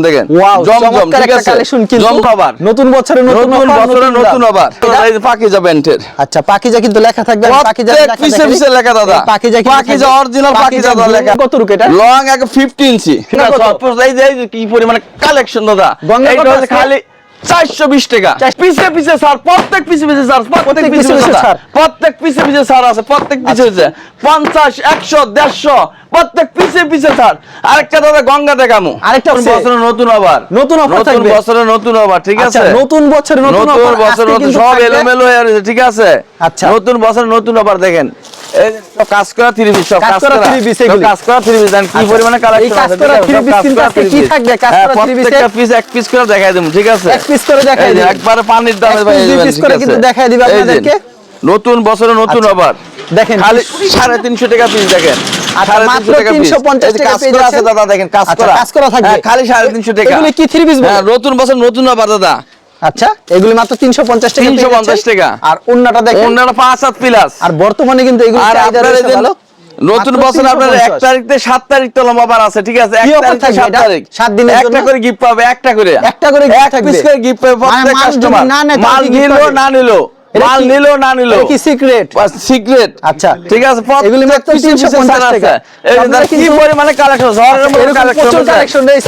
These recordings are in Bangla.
দেখেন। জমজম ঠিক আছে? কালেকশন কিন্তু। জম খাবার নতুন বছরে নতুন নতুন বছরে নতুন আবার এটা- এই যে পাকিজা ব্যান্ডের আচ্ছা পাকিজা কিন্তু লেখা থাকবে পাকিজা পিছে পিছে লেখা দাদা। পাকিজা পাকিজা অরিজিনাল পাকিজা দাদা লেখা। কত রুকে এটা? লং এক 50 ইঞ্চি এই যে কি পরিমাণে কালেকশন দাদা। গঙ্গা এইটা কত হচ্ছে আছে? খালি 420 টাকা পিছে পিছে স্যার প্রত্যেক পিছে পিছে স্যার প্রত্যেক পিছে পিছে পিছে স্যার। স্যার প্রত্যেক পিছে পিছে স্যার আছে প্রত্যেক পিছে পিছে 50 100 150 প্রত্যেক পিছে পিছে স্যার আরেকটা দাদা গঙ্গা দেখামু। আরেকটা নতুন আবার নতুন offer নতুন আবার ঠিক আচ্ছা, আছে? নতুন বছরে নতুন নতুন সব এলোমেলো হয়ে ঠিক আছে? আচ্ছা। নতুন বছর নতুন আবার দেখেন। কাজ করা থ্রি পিস কাজ কাজ করা করা three piece কাজ করা থ্রি পিস দেন কি। পরিমাণে এই কালেকশন কাজ করা ঠিক আছে? three সব piece কাজ কিন্তু আজকে কি থাকবে? কাজ করা three piece-এ? পিস এক পিস করে দেখাই দেবো ঠিক আছে এক piece করে দেখাই এই একবারে পানির দামে ভাই দুই দিবেন, করে কিন্তু দেখাই দিবে আপনাদেরকে। নতুন বছরে নতুন আচ্ছা। আবার দেখেন খালি সাড়ে তিনশো টাকা পিস দেখেন আচ্ছা, মাত্র তিনশো টাকা piece। 350 এই যে টাকা কাজ করা আছে দাদা দেখেন কাজ আচ্ছা, করা কাজ করা থাকবে। হ্যাঁ, খালি সাড়ে তিনশো টাকা এগুলি কি three piece বলে? হ্যাঁ, নতুন বছর নতুন আবার দাদা আচ্ছা এগুলি মাত্র 350 টাকা 350 টাকা। আর অন্যটা দেখেন। অন্যটা পাঁচ সাত প্লাস। আর বর্তমানে কিন্তু এগুলি আর আপনারা নতুন বছর আপনার এক তারিখ থেকে সাত তারিখ তো লম্বা আছে ঠিক আছে? এক তারিখ থেকে সাত? তারিখ। সাত দিনের একটা করে গিফট পাবে একটা করে। একটা করে গিফট থাকবে? করে গিফট পাবে মানে প্রত্যেক কাস্টমার মাল নিলো না নিলো। মাল নিলো না নিলো? কি সিক্রেট সিক্রেট আচ্ছা। ঠিক আছে এগুলি মাত্র 350 টাকা। কি পরিমাণে কালেকশন ঝড়ের মতো এরকম কালেকশন প্রচুর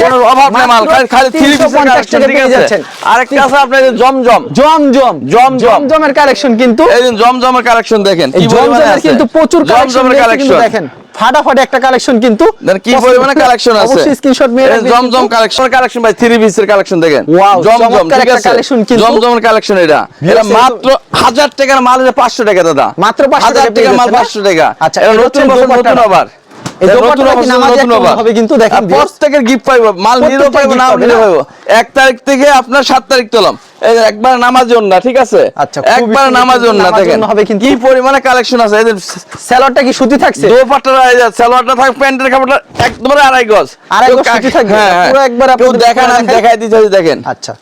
কোনো অভাব নেই মাল। খালি- খালি 3 পিসের 350 টাকা পেয়ে যাচ্ছেন। আরেকটা আছে আপনার জমজম। জমজম। জমজম। জমজমের কালেকশন কিন্তু এই জমজমের কালেকশন দেখেন কি জমজমের কিন্তু প্রচুর কালেকশন দেখেন। ফাটাফাটি একটা কালেকশন কিন্তু কি পরিমাণে কালেকশন আছে? অবশ্যই স্ক্রিনশট মেরে রাখবেন জমজম কালেকশন কালেকশন ভাই থ্রি পিসের কালেকশন দেখেন। Wow, জমজম ঠিক একটা আছে? collection কিন্তু। জমজমের কালেকশন এটা। এটা মাত্র হাজার টাকার মাল এটা পাঁচশো টাকা দাদা। মাত্র 500 হাজার টাকা টাকার মাল যাচ্ছে না? পাঁচশো টাকা। আচ্ছা, এটা নতুন বছর নতুন আবার এক হবে কিন্তু দেখেন আর viewers। গিফট পাইবো মাল নিলেও পাইবো নাও পাবে না? পাইবো। এক তারিখ থেকে আপনার সাত তারিখ তোলাম। একবার নামাজ না ঠিক আছে? আচ্ছা, একবার কিন্তু না দেখেন। হবে কিন্তু। কি পরিমাণে কালেকশন আছে এই যে স্যালোয়ারটা কি সুতি থাকছে? দোপাট্টা সালোয়ারটা থাক প্যান্টের কাপড়টা একবারে আড়াই গজ। আড়াই গজ সুতি থাকবে? হ্যাঁ, হ্যাঁ। পুরো একবার আপনাদের দেখান আমি দেখাই? দিতে দেখেন। আচ্ছা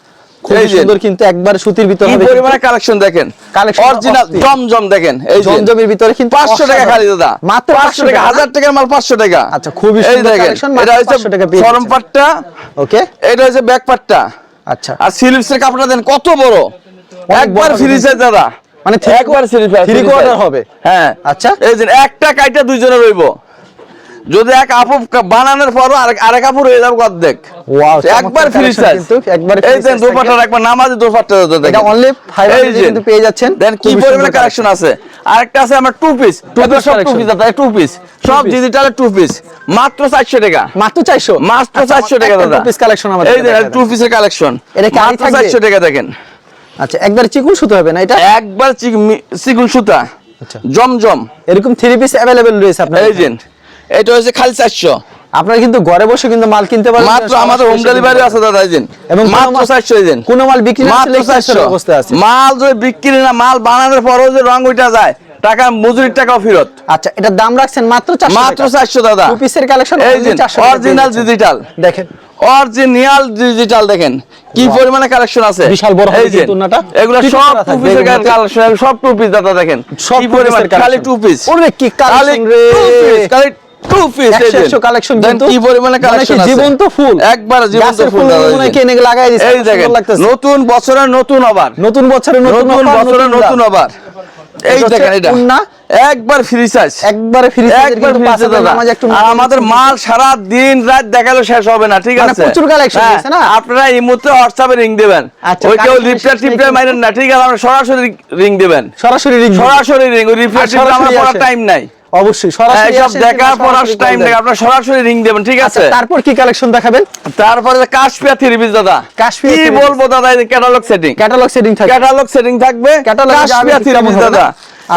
খুব এই যে। সুন্দর কিন্তু একবার সুতির ভিতর হবে পরিমাণে। কালেকশন দেখেন? Collection অরিজিনাল জমজম দেখেন এই যে। জমজমের ভিতরে কিন্তু পাঁচশো টাকা খালি দাদা। মাত্র পাঁচশো 500 টাকা টাকা, হাজার টাকার মাল পাঁচশো টাকা। আচ্ছা, খুবই এই সুন্দর মাত্র এটা হচ্ছে 500 টাকা পেয়ে ফরম পাটটা। ওকে এটা হচ্ছে ব্যাক পাটটা। আচ্ছা। আর সিলিপসের কাপড়টা দেন কত বড়? একবার ফ্রি সাইজ দাদা। মানে একবার three quarter হবে? হ্যাঁ। আচ্ছা। এই যে একটা কাইটা দুইজনে রইব। যদি এক আপু বানানোর পরও আরেক আরেক আপু রয়ে যাবে অর্ধেক। একবার ফ্রি সাইজ একবার এই দুপাটার একবার নামাজে দুপাট্টা এটা only 500 এই কিন্তু পেয়ে যাচ্ছেন। দেন কি পরিমাণে কালেকশন আছে? আরেকটা আছে আমার টু পিস টু সব টু পিস দাদা টু পিস সব। ডিজিটালের টু পিস মাত্র 400 টাকা। মাত্র 400 মাত্র 400 টাকা দাদা। পিস কালেকশন আমাদের এই দেখেন টু পিসের কালেকশন এটা কি আড়ি 400 টাকা দেখেন। আচ্ছা একবার চিকুন সুতো হবে না এটা? একবার চিক- চিকুন সুতা। আচ্ছা। জমজম। এরকম থ্রি পিস অ্যাভেলেবেল রয়েছে আপনার যে এটা হচ্ছে খালি 400 আপনারা কিন্তু ঘরে বসে কিন্তু মাল কিনতে পারবেন মাত্র আমাদের হোম ডেলিভারি আছে দাদা যে এবং মাত্র 400 এই যে কোন মাল বিক্রি না মাত্র হলে চারশো। অবস্থায় আছে। মাল যদি বিক্রি না মাল বানানোর পরেও যে রং উঠা যায় টাকা মজুরির টাকাও ফেরত। আচ্ছা এটার দাম রাখছেন মাত্র 400 মাত্র চারশো দাদা। টু পিসের কালেকশন এই যে অরিজিনাল ডিজিটাল দেখেন। অরিজিনাল ডিজিটাল দেখেন। কি. পরিমাণে কালেকশন আছে। বিশাল বড় এই ওনাটা। এগুলো সব টু পিসের কালেকশন সব টু পিস দাদা দেখেন। সব পরিমাণ? খালি টু পিস ওরে কি collection রে। খালি টু পিস একশো একশো কিন্তু। কি পরিমাণে কালেকশন আছে? জীবন্ত ফুল? একবার জীবন্ত ফুল ফুল দাদা, এই যে। কিনে লাগাই দিছে, এই দেখেন নতুন বছরের নতুন আবার। নতুন বছরে নতুন নতুন বছরের নতুন আবার। এই দেখেন এটা। একবার ফ্রি সাইজ একবারে ফ্রি একবার free দাদা। আমাদের মাল সারা দিন রাত দেখাল শেষ হবে না ঠিক মানে আছে? প্রচুর হ্যাঁ, না? আপনারা এই মুহূর্তে হোয়াটসঅ্যাপে রিং দিবেন। ওই কেউ না ঠিক আছে? আমরা সরাসরি রিং দিবেন। সরাসরি সরাসরি রিং ওই আমার টাইম নাই। অবশ্যই সরাসরি সব দেখার পর টাইম নেই আপনারা সরাসরি রিং দেবেন ঠিক আচ্ছা, আছে? তারপর কি কালেকশন দেখাবেন? তারপরে কাশপিয়া থ্রি পিস দাদা। কাশপিয়া কি বলব দাদা ক্যাটালগ সেটিং ক্যাটালগ সেটিং থাকবে। ক্যাটালগ সেটিং থাকবে? ক্যাটালগ কাশপিয়া থ্রি পিস দাদা।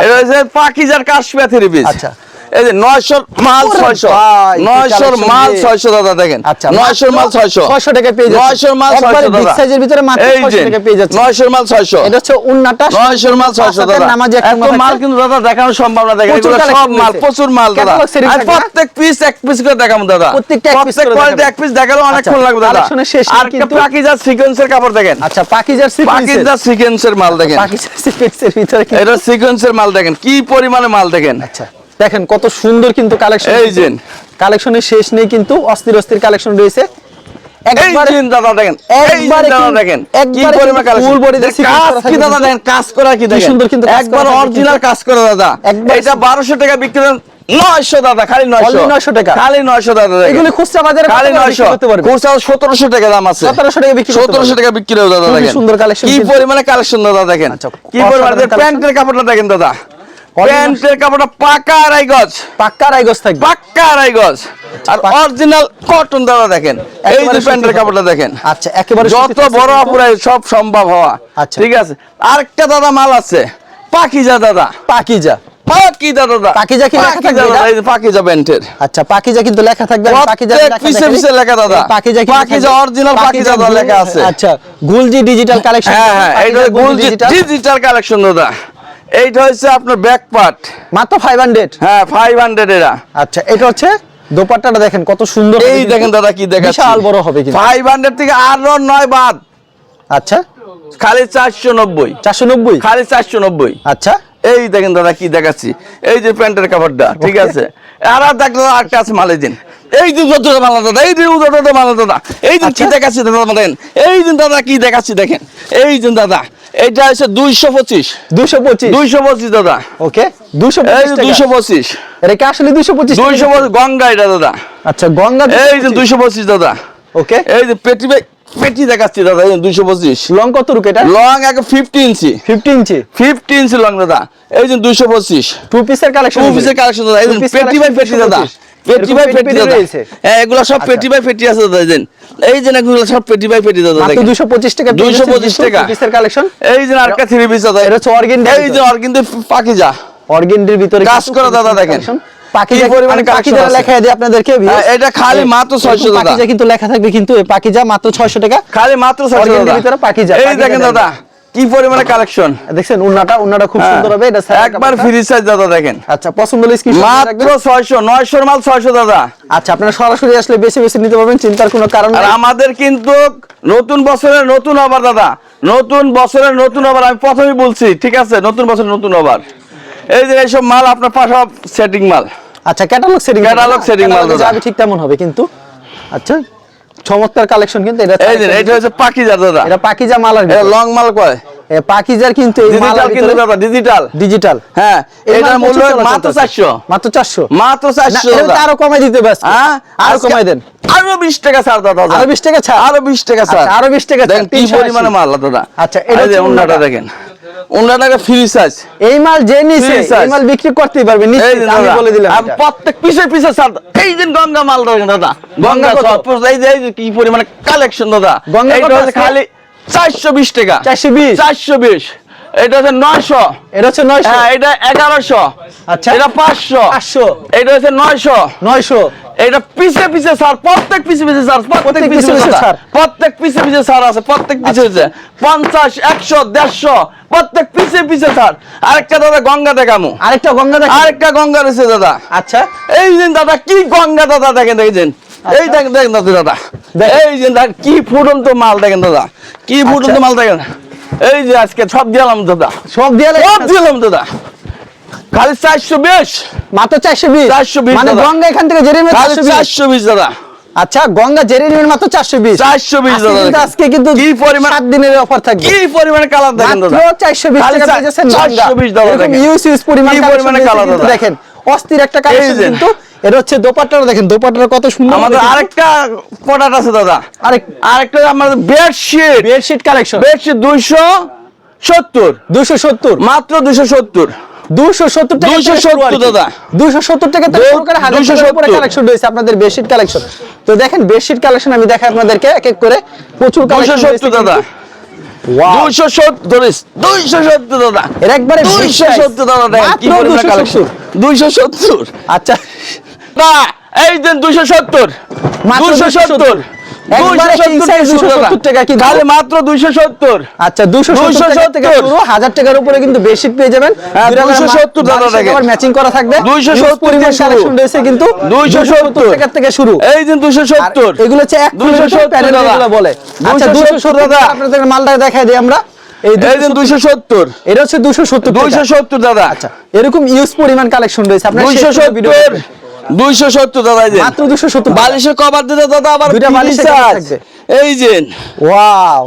এটা হচ্ছে পাকিজার কাশপিয়া থ্রি পিস আচ্ছা। এই যে 900 মাল ওরে 600 ভাই, কি 900 collection মাল রে। 600 দাদা দেখেন। আচ্ছা 900 মাল 600 600 টাকায় পেয়ে যাচ্ছেন 900 মাল 600 একবারে big দাদা। size এর ভিতরে এই যে টাকায় পেয়ে যাচ্ছেন 900 মাল 600 এটা হচ্ছে উন্নাটা। 900 মাল 600 দাদা। এত মাল কিন্তু দাদা দেখানো সম্ভব না। দেখেন প্রচুর সব মাল প্রচুর মাল দাদা। আর প্রত্যেক পিস এক পিস করে দেখাবো দাদা। প্রত্যেকটা এক piece কোয়ালিটি এক পিস দেখালে অনেকক্ষণ আচ্ছা, লাগবে দাদা। এর শেষ আর কিন্তু। পাকিজার সিকোয়েন্সের কাপড় দেখেন। আচ্ছা পাকিজার সিকোয়েন্স পাকিজার সিকোয়েন্সের মাল দেখেন। পাকিজার সিকোয়েন্সের ভিতরে এটা সিকোয়েন্সের মাল দেখেন। কি পরিমাণে মাল দেখেন। আচ্ছা। দেখেন কত সুন্দর কিন্তু কালেকশন এই যে। কালেকশনের শেষ নেই কিন্তু অস্থির অস্থির কালেকশন রয়েছে। একবারে- দাদা দেখেন একবারে দাদা দেখেন কি পরিমাণ কালেকশন কাজ কি দাদা দেখেন কাজ করা কি দেখেন? সুন্দর কিন্তু একবার অরিজিনাল কাজ করা দাদা। এটা 1200 টাকা বিক্রি করেন 900 দাদা খালি 900 900 টাকা। খালি 900 দাদা এগুলো খুচরা বাজারে খালি 900 খুচরা 1700 টাকা দাম আছে। 1700 টাকা বিক্রি করতে 1700 টাকা বিক্রি দাদা দেখেন। সুন্দর collection কি। পরিমাণে কালেকশন দাদা দেখেন? আচ্ছা, কি পরিমাণে? প্যান্টের কাপড়টা দেখেন দাদা। প্যান্টের কাপড়টা পাকা আড়াই গজ। পাক্কা আড়াই গজ থাকবে। পাক্কা আড়াই গজ। আর অরিজিনাল কটন দাদা দেখেন। এই যে প্যান্টের কাপড়টা দেখেন। আচ্ছা একেবারে যত বড় আপুরাই সব সম্ভব হওয়া। আচ্ছা। ঠিক আছে? আরেকটা দাদা মাল আছে। পাকিজা দাদা। পাকিজা। পাকিজা দাদা। পাকিজা কি লেখা থাকবে পাকিজা দাদা এই পাকিজা প্যান্টের। আচ্ছা পাকিজা কিন্তু লেখা থাকবে। পাকিজা লেখা পিছে পিছে লেখা দাদা। পাকিজা কি পাকিজা original পাকিজা দাদা লেখা আছে। আচ্ছা গুলজি ডিজিটাল কালেকশন হ্যাঁ হ্যাঁ এইটা ডিজিটাল কালেকশন দাদা। এইটা হচ্ছে আপনার ব্যাক পার্ট মাত্র 500 হ্যাঁ ফাইভ হান্ড্রেড এরা। আচ্ছা এটা হচ্ছে দোপাট্টাটা দেখেন কত সুন্দর এই দেখেন। দাদা কি দেখাচ্ছি। বিশাল বড় হবে কিন্তু। ফাইভ হান্ড্রেড থেকে আরও নয় বাদ। আচ্ছা। খালি চারশো নব্বই। 490 খালি চারশো নব্বই। আচ্ছা। এই দেখেন দাদা কি দেখাচ্ছি। এই যে প্যান্টের কাপড়টা ঠিক আছে। আর আর দেখ দাদা আরেকটা আছে মালের দিন। এই দিন যতটা মালা দাদা এই দিন মালা দাদা। এই দিন কি আচ্ছা। দেখাচ্ছি দাদা দেখেন এই দিন দাদা কি দেখাচ্ছি দেখেন। এই দিন দাদা এইটা হচ্ছে দুইশো পঁচিশ। 225 দুইশো পঁচিশ দাদা। ওকে এই 225 দুইশো পঁচিশ। এটা কি আসলে 225 দুইশো পঁচিশ গঙ্গা এটা দাদা। আচ্ছা গঙ্গা এই যে দুইশো পঁচিশ। দাদা। ওকে। এই যে পেটি পেটি দেখাচ্ছি দাদা দুইশো পঁচিশ। লং কত রুক এটা? লং এক fifty inch. 15 inch? Fifty inch long দাদা। এই যে দুইশো পঁচিশ। টু পিসের কালেকশন টু পিসের কালেকশন দাদা। এই পেটি বাই পেটি দাদা। 225 পেটি বাই পেটি পেটি রয়েছে? হ্যাঁ এগুলো সব। পেটি বাই পেটি আছে দাদা এই এই যে এগুলো সব পেটি বাই পেটি দাদা মাত্র দেখেন 225 টাকা 225 টাকা। পিসের কালেকশন এই যে আরেকটা থ্রি পিস দাদা এটা হচ্ছে organdy এই যে অর্গিনদের পাকিজা ভিতরে কাজ করা দাদা দেখেন। পাকিজা পরিমাণে পাকিজা লেখা আপনাদেরকে হ্যাঁ, এটা খালি মাত্র এরকম 600 দাদা। পাকিজা কিন্তু লেখা থাকবে কিন্তু এই পাকিজা মাত্র 600 টাকা খালি মাত্র ছয়শো Organdy দাদা ভিতরে পাকিজা, এই দেখেন। দাদা কি পরিমাণে কালেকশন দেখছেন উন্নাটা উন্নাটা খুব সুন্দর হবে এটা একবার ফ্রি সাইজ দাদা দেখেন। আচ্ছা পছন্দ হলে স্ক্রিনশট মাত্র ছয়শো নয়শোর মাল ছয়শো দাদা। আচ্ছা আপনারা সরাসরি আসলে বেশি বেশি নিতে পারবেন চিন্তার কোনো কারণ নেই। আর আমাদের কিন্তু নতুন বছরের নতুন অবার দাদা। নতুন বছরের নতুন অবার আমি প্রথমেই বলছি ঠিক আছে? নতুন বছরের নতুন অবার এই যে এইসব মাল আপনার পাশা সেটিং মাল। আচ্ছা ক্যাটালগ সেটিং Catalog setting মাল দাদা। যাবে ঠিক তেমন হবে কিন্তু। আচ্ছা চমৎকার কালেকশন কিন্তু এটা এই যে এটা হচ্ছে পাকিজা দাদা। এটা পাকিজা মালার এটা লং মাল কয়? পাকিজার কিন্তু কিন্তু দাদা ডিজিটাল ডিজিটাল হ্যাঁ এটার মাল মূল্য মাত্র করছে। চারশো। মাত্র 400 মাত্র না, চারশো এটা আরও কমাই দিতে ব্যস্ত। হ্যাঁ? আরও কমাই দেন। আরও বিশ টাকা ছাড় দাদা। আরও 20 টাকা ছাড়। আরও বিশ টাকা ছাড়। আচ্ছা, আরও 20 টাকা ছাড়, কি পরিমাণে মাল দাদা। আচ্ছা, এটা উন্নাটা। দেখেন। উন্নাটাকে ফ্রি সাইজ এই মাল যে নিছে এই মাল বিক্রি করতেই পারবে আমি বলে দিলাম আর। প্রত্যেক পিছে পিছে ছাড়। এই যে গঙ্গা মাল দাদা। গঙ্গা সব এই যে কি পরিমাণে কালেকশন দাদা। গঙ্গা? খালি চারশো বিশ টাকা। 420 চারশো বিশ। এটা হচ্ছে নয়শো। এটা হচ্ছে 900 হ্যাঁ এটা এগারোশো। আচ্ছা। এটা পাঁচশো। 500 এটা হচ্ছে নয়শো। 900 এটা পিছে পিছে স্যার প্রত্যেক পিছে পিছে স্যার প্রত্যেক পিছে পিছে পিছে পিছে স্যার প্রত্যেক পিছে পিছে স্যার আছে প্রত্যেক পিছে পিছে। পঞ্চাশ একশো দেড়শো প্রত্যেক পিছে পিছে স্যার আরেকটা দাদা গঙ্গা দেখামু। আরেকটা গঙ্গা দেখ আরেকটা গঙ্গা রয়েছে দাদা। আচ্ছা। এই দিন দাদা কি গঙ্গা দাদা দেখেন দেখেন এই দেখেন দেখেন দাদা দাদা। এই যে দাদা কি ফুটন্ত মাল দেখেন দাদা। কি ফুটন্ত আচ্ছা। মাল দেখেন। এই যে আজকে সব দিলাম দাদা। সব দিয়ে সব দিলাম দাদা। খালি চারশো বিশ। মাত্র 420 420 মানে গঙ্গা এখান থেকে জেরে নেবে খালি 420 চারশো বিশ দাদা। আচ্ছা গঙ্গা জেরে নেবেন মাত্র 420 চারশো বিশ আজকে দাদা আজকে কিন্তু কি পরিমাণ 7 দিনের অফার থাকবে। কি পরিমাণে কালার দেখেন দাদা। 420 খালি টাকা চা- পেয়ে যাচ্ছেন 420 দাদা। ইউজ ইউজ পরিমাণ পরিমাণে দাদা। দেখেন অস্থির একটা কালেকশন কিন্তু এটা হচ্ছে দোপাট্টাটা দেখেন দোপাট্টাটা কত সুন্দর আমাদের আরেকটা প্রোডাক্ট আছে দাদা। আরেক আরেকটা আমাদের বেডশিট বেডশিট কালেকশন বেডশিট দুইশো সত্তর। 270 মাত্র দুইশো সত্তর। 270 টাকা 270 দাদা। 270 টাকা থেকে দু- শুরু করে 1000 টাকার উপরে কালেকশন রয়েছে আপনাদের বেডশিট কালেকশন তো দেখেন বেডশিট কালেকশন আমি দেখাই আপনাদেরকে এক এক করে প্রচুর কালেকশন দাদা। দুইশো সত্তর দুইশো সত্তর দাদা এর একবারে দুইশো সত্তর দাদা কি পরিমাণ কালেকশন দুইশো সত্তর। আচ্ছা। না এই দেন দুইশো সত্তর। দুইশো সত্তর। সত্তর আচ্ছা দুইশো সত্তর দুইশো সত্তর। হচ্ছে দুইশো সত্তর দুইশো সত্তর মালটা দেখাই দিই আমরা। দাদা। আচ্ছা এরকম ইউজ পরিমাণ কালেকশন রয়েছে। দুইশো সত্তর দাদা মাত্র দুশো সত্তর বালিশের কভার দিতে দাদা আবার দুইটা বালিশের ফ্রি cover চার্জ। থাকবে। এই যে। ওয়াও।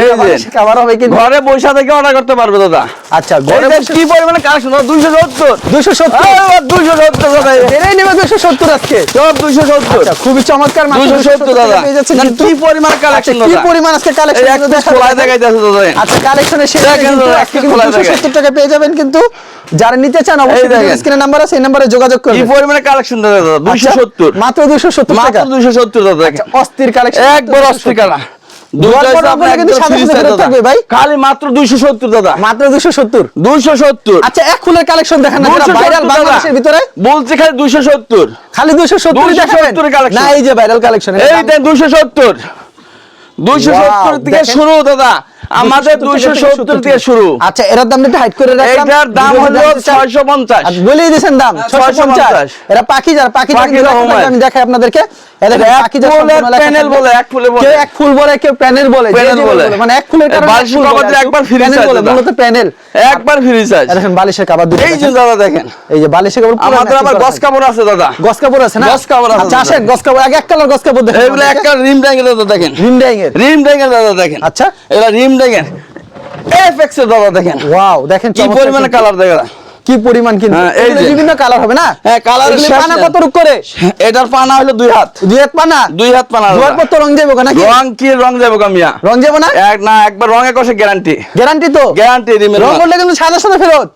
এই যে। খাবার হবে কিন্তু। ঘরে বৈশা থেকে অর্ডার করতে পারবে দাদা। আচ্ছা ঘরে কি পরিমাণে কালেকশন দাদা নেবে আজকে। সব আচ্ছা, খুবই চমৎকার 270 দাদা। পেয়ে যাচ্ছেন কি পরিমাণ আচ্ছা, কালেকশন কি পরিমাণ আজকে কালেকশন এক খোলায় দেখাইতেছে দাদা। আচ্ছা কালেকশনের শেষে দেখেন কিন্তু আজকে কিন্তু 270 টাকা পেয়ে যাবেন কিন্তু যারা নিতে চান অবশ্যই স্ক্রিনে নাম্বার আছে এই নম্বরে যোগাযোগ কি করবেন। পরিমাণে কালেকশন দাদা দাদা দুইশো আচ্ছা, সত্তর। মাত্র 270 টাকা মাত্র দুইশো সত্তর দাদা। অস্থির কালেকশন একবার অস্থির কালা। খালি মাত্র দুইশো সত্তর দাদা। মাত্র 270 দুইশো সত্তর। আচ্ছা এক ফুলের কালেকশন দেখেন ভিতরে? বলছে খালি দুইশো সত্তর। খালি 270 270 দেখাবেন। না এই যে ভাইরাল কালেকশন এই দুইশো সত্তর। দুইশো সত্তর থেকে শুরু দাদা। আমাদের দুইশো সত্তর থেকে শুরু। আচ্ছা এর দামটা একটু হাইট করে রাখলাম। এইটার দাম হলো জানতে চান? ছয়শো পঞ্চাশ। আর বলেই দিয়েছেন দাম হ্যাঁ, 650 650 এরা পাখি যারা পাখি আমি দেখাই আপনাদেরকে। এদের এক পাখি যারা থাকবে। বলে, এক ফুলে বলে। এক ফুল বলে কেউ প্যানেল বলে। মানে এক ফুলের কারণে এক একবার panel size বলে। মূলত প্যানেল। একবার ফ্রি চার্জ দেখেন বালিশের কাবার দুটো এই যে দাদা দেখেন। এই যে বালিশের কাপড় আমাদের আবার গস কাপড় আছে দাদা। গস কাপড় আছে না? গস কাপড় আছে আচ্ছা। আসেন গস কাপড় এক এক কালার গস কাপড় দেখেন এইগুলো একটা রিম ড্যাঙ্গেল দাদা দেখেন। রিম রিম ড্যাঙ্গেল দাদা দেখেন। আচ্ছা। এগুলো রিম ড্যাঙ্গেল এফএক্স এর দাদা দেখেন। ওয়াও দেখেন কি পরিমাণে কালার দেখেন? কি পরিমাণ কিন্তু? হ্যাঁ, এই যে। বিভিন্ন কালার হবে না? হ্যাঁ, কালার পানা। কত রূপ করে? এটার পানা হলো দুই হাত। দুই হাত পানা? দুই হাত পানা দুয়ার পর দাদা। তো রং যাব নাকি? রং কি রং যাবে মিয়া? রং যাবে না? এক না একবার রঙে কষে গ্যারান্টি গ্যারান্টি তো? গ্যারান্টি রং করলে কিন্তু সাদা সাদা ফেরত।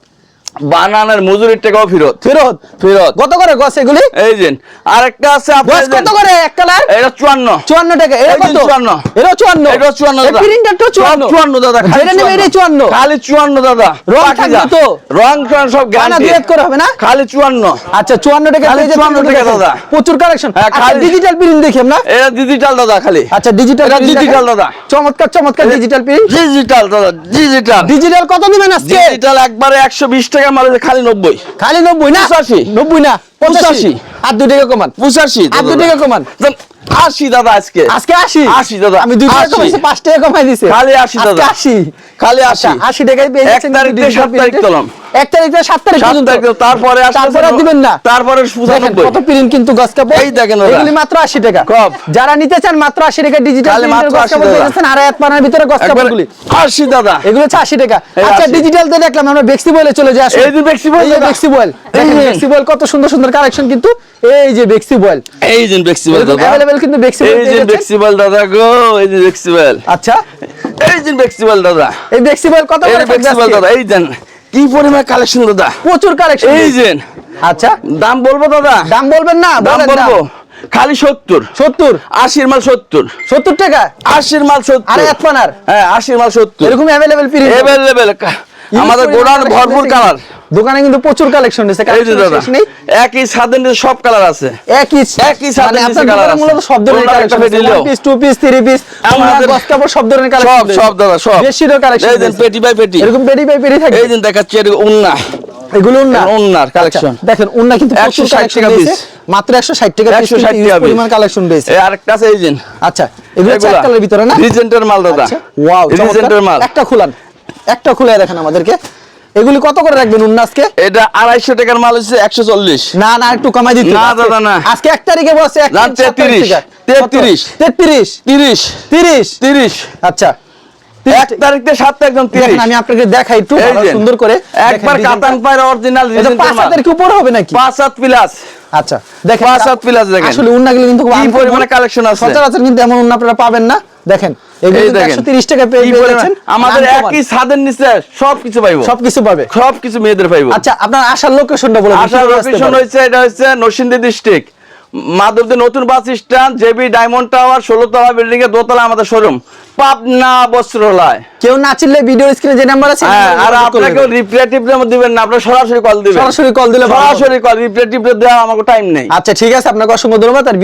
বানানের মজুরির টাকাও ফেরত। ফেরত? ফেরত। কত করে গছ এগুলি? এই যে আরেকটা আছে গছ কত করে? এক কালার এটা চুয়ান্ন। চুয়ান্ন টাকা। এটা কত? 54 এটা চুয়ান্ন। এটা চুয়ান্ন দাদা। প্রিন্টারটা চুয়ান্ন সব চুয়ান্ন। দাদা খালি নেবে এটাই চুয়ান্ন। খালি চুয়ান্ন দাদা। রং থাকবে তো? রং টং সব গ্যারান্টি হাত করে হবে না? খালি চুয়ান্ন। আচ্ছা চুয়ান্ন টাকা খালি পেয়ে 54 টাকা দাদা। প্রচুর কালেকশন হ্যাঁ, আচ্ছা খালি- ডিজিটাল প্রিন্ট দেখি আমরা। এটা ডিজিটাল দাদা খালি। আচ্ছা ডিজিটাল এটা digital দাদা। চমৎকার চমৎকার ডিজিটাল প্রিন্ট ডিজিটাল দাদা ডিজিটাল ডিজিটাল কত দিবেন আজকে? ডিজিটাল একবারে একশো বিশ টাকা মাল খালি নব্বই। খালি নব্বই না? পঁচাশি। নব্বই না পঁচাশি। আর দু টাকা কমান। পঁচাশি। আর দু টাকা কমান। আশি দাদা আজকে আজকে আশি আশি দাদা। আমি দুই টাকা কমাইছি পাঁচ টাকা কমাই দিছে খালি আজকে দাদা। আশি খালি আচ্ছা আশি আশি টাকায় পেয়ে এক তারিখ থেকে সাত তারিখ। তোলাম। এক তারিখ থেকে সাত তারিখ পর্যন্ত। তারপরে তারপরে দিবেন না তারপরে কত প্রিন্ট কিন্তু গস কাপড় এই দেখেন। এগুলি মাত্র আশি টাকা কপ। যারা নিতে চান মাত্র আশি টাকা ডিজিটাল মাত্র 80 কাপড় পেয়ে যাচ্ছেন আড়াই হাত পানার ভিতরে গস একবারে কাপড়গুলি আশি দাদা এগুলো হচ্ছে আশি টাকা আচ্ছা ডিজিটাল তো দেখলাম আমরা বেক্সি বলে চলে যাই। এই যে বেক্সি বয়েল এই বেক্সি এই দেখেন। বেক্সি বয়েল কত সুন্দর সুন্দর কালেকশন কিন্তু এই যে বেক্সি বল এই যে ফ্লেক্সিবল দাদা অ্যাভেলেবেল কিন্তু বেক্সি এই যে ফ্লেক্সিবল দাদা গো এই যে ফ্লেক্সিবল আচ্ছা। এই যে ফ্লেক্সিবল দাদা। এই বেক্সি কত করে যে দাদা এই দেন কি পরিমাণ কালেকশন দাদা? প্রচুর কালেকশন এই যে আচ্ছা। দাম বলব দাদা? দাম বলবেন না দাম বলব। খালি সত্তর। সত্তর? আশির মাল সত্তর। সত্তর টাকা? আশির মাল সত্তর। আরে এক পানার। হ্যাঁ আশির মাল সত্তর। এরকম অ্যাভেলেবেল পিরিয়ড এভেলেবেল আমাদের গোডাউন ভরপুর কালার দোকানে কিন্তু প্রচুর কালেকশন রয়েছে একই স্বাদের সব কালার আছে। একই একই মানে নিচে আপনার দোকানে আছে। মূলত সব ধরনের কালেকশন দিলেও। Piece two piece three piece আমাদের- বস কাপড় সব ধরনের কালেকশন সব সব দাদা সব। বেশিরও কালেকশন এই দেন পেটি বাই পেটি এরকম পেটি বাই পেটি থাকে এই দিন দেখাচ্ছি এটা উন্না। এগুলো না উন্নার কালেকশন দেখেন উন্না কিন্তু প্রচুর কালেকশন টাকা রয়েছে। মাত্র 160 টাকা পিস 160 টাকা। পরিমাণ কালেকশন রয়েছে। এই আরেকটা আছে এই দিন আচ্ছা এগুলো চার কালারের ভিতরে না? রিজেন্টের মাল দাদা। আচ্ছা ওয়াও রিজেন্টের মাল। একটা খুলান। একটা খুলে দেখেন আমাদেরকে। এগুলি কত করে রাখবেন উন্না আজকে? এটা আড়াইশো টাকার মাল হচ্ছে একশো চল্লিশ। না না একটু কমাই দিতে না, দাদা, না। আজকে এক তারিখে বসে এক না, তারিখ, সাত তারিখ 33 থেকে। তেত্রিশ। তেত্রিশ। তিরিশ। তিরিশ। তিরিশ। আচ্ছা। এক তারিখ থেকে সাত একদম তিরিশ। আমি আপনাকে দেখাই একটু সুন্দর করে। একবার কাতান পায়ের অরিজিনাল পাঁচ হাতের কি উপর হবে নাকি? পাঁচ হাত প্লাস আচ্ছা দেখেন পাঁচ হাত প্লাস দেখেন। আসলে উন্নাগুলো কিন্তু কি পরিমাণে কালেকশন আছে? সচরাচর কিন্তু এমন উন্না আপনারা পাবেন না। দেখেন এগুলো এই কিন্তু দেখেন 130 টাকা পেয়ে কি পেয়ে পরিমাণ- যাচ্ছেন? আমাদের একই ছাদের নিচে সবকিছু পাইবো। সবকিছু পাবে। সবকিছু মেয়েদের পাইবো। আচ্ছা আপনার আসার লোকেশনটা বলে আসার লোকেশন পারে? এটা হচ্ছে নরসিংদী ডিস্ট্রিক্ট মাধবদী নতুন bus stand J B diamond tower ষোলো তলা বিল্ডিং এর দোতলা আমাদের শোরুম পাবনা বস্ত্রালয়। কেউ না চিনলে ভিডিও স্ক্রিনে যে নাম্বার আছে হ্যাঁ আর আপনাকে। দিবেন না আপনার সরাসরি কল দিবেন। সরাসরি কল দিলে সরাসরি কল দেওয়া আমাকে টাইম নেই। আচ্ছা ঠিক আছে আপনাকে অসংখ্য ধন্যবাদ আর